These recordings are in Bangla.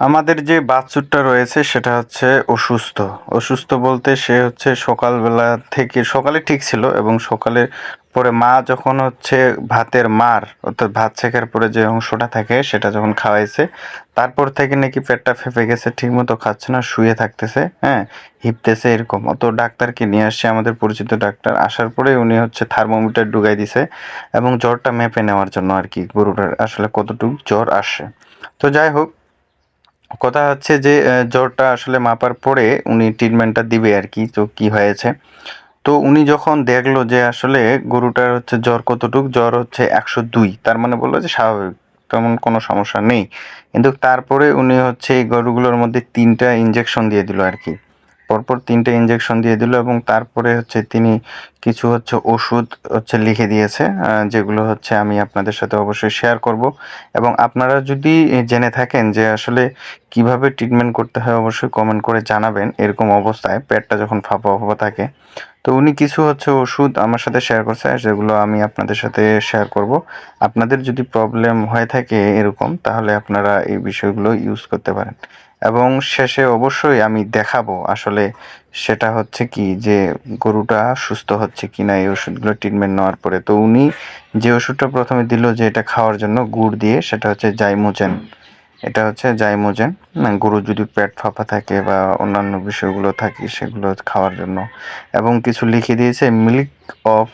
আমাদের যে বাছুরটা রয়েছে সেটা হচ্ছে অসুস্থ। অসুস্থ বলতে সে হচ্ছে সকালবেলা থেকে, সকালে ঠিক ছিল এবং সকালে পরে মা যখন হচ্ছে ভাতের মার, অর্থাৎ ভাত ছেঁকার পরে যে অংশটা থাকে সেটা যখন খাওয়াইছে, তারপর থেকে নাকি পেটটা ফেঁপে গেছে, ঠিকমতো খাচ্ছে না, শুয়ে থাকতেছে হ্যাঁ হিপতেছে এরকম। অত ডাক্তারকে নিয়ে আসছে, আমাদের পরিচিত ডাক্তার আসার পরে উনি হচ্ছে থার্মোমিটার ঢুকাই দিছে এবং জ্বরটা মেপে নেওয়ার জন্য আর কি গরুটার আসলে কতটুকু জ্বর আসে। তো যাই হোক কথা হচ্ছে যে জ্বরটা আসলে মাপার পরে উনি ট্রিটমেন্টটা দিবে আর কি, তো কি হয়েছে? তো উনি যখন দেখল যে আসলে গরুটার হচ্ছে জ্বর কতটুক, জ্বর হচ্ছে একশো দুই, তার মানে বলল যে স্বাভাবিক, তেমন কোনো সমস্যা নেই। কিন্তু তারপরে উনি হচ্ছে এই গরুগুলোর মধ্যে তিনটা ইঞ্জেকশন দিয়ে দিল আর কি। পরপর তিনটে ইঞ্জেকশন দিয়ে দিল এবং তারপরে হচ্ছে তিনি কিছু হচ্ছে ওষুধ হচ্ছে লিখে দিয়েছে যেগুলো হচ্ছে আমি আপনাদের সাথে অবশ্যই শেয়ার করব। এবং আপনারা যদি জেনে থাকেন যে আসলে কীভাবে ট্রিটমেন্ট করতে হয়, অবশ্যই কমেন্ট করে জানাবেন এরকম অবস্থায়, পেটটা যখন ফাঁপা ফাঁপা থাকে। তো উনি কিছু হচ্ছে ওষুধ আমার সাথে শেয়ার করছে, যেগুলো আমি আপনাদের সাথে শেয়ার করব। আপনাদের যদি প্রবলেম হয়ে থাকে এরকম, তাহলে আপনারা এই বিষয়গুলো ইউজ করতে পারেন। এবং শেষে অবশ্যই আমি দেখাবো আসলে সেটা হচ্ছে কি যে গরুটা সুস্থ হচ্ছে কি না এই ওষুধগুলো ট্রিটমেন্ট নেওয়ার পরে। তো উনি যে ওষুধটা প্রথমে দিল যে এটা খাওয়ার জন্য গুড় দিয়ে, সেটা হচ্ছে জাইমোজেন এটা হচ্ছে জাইমোজেন না গরু যদি পেট ফাঁপা থাকে বা অন্যান্য বিষয়গুলো থাকে সেগুলো খাওয়ার জন্য। এবং কিছু লিখে দিয়েছে মিল্ক অফ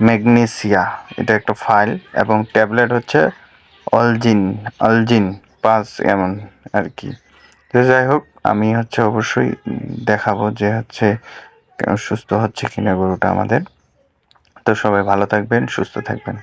ম্যাগনেসিয়া এটা একটা ফাইল এবং ট্যাবলেট হচ্ছে অলজিন অলজিন পাঁচ এমন আর কি। তো যাই হোক, আমি হচ্ছে অবশ্যই দেখাবো যে হচ্ছে সুস্থ হচ্ছে কিনা গরুটা আমাদের। তো সবাই ভালো থাকবেন, সুস্থ থাকবেন।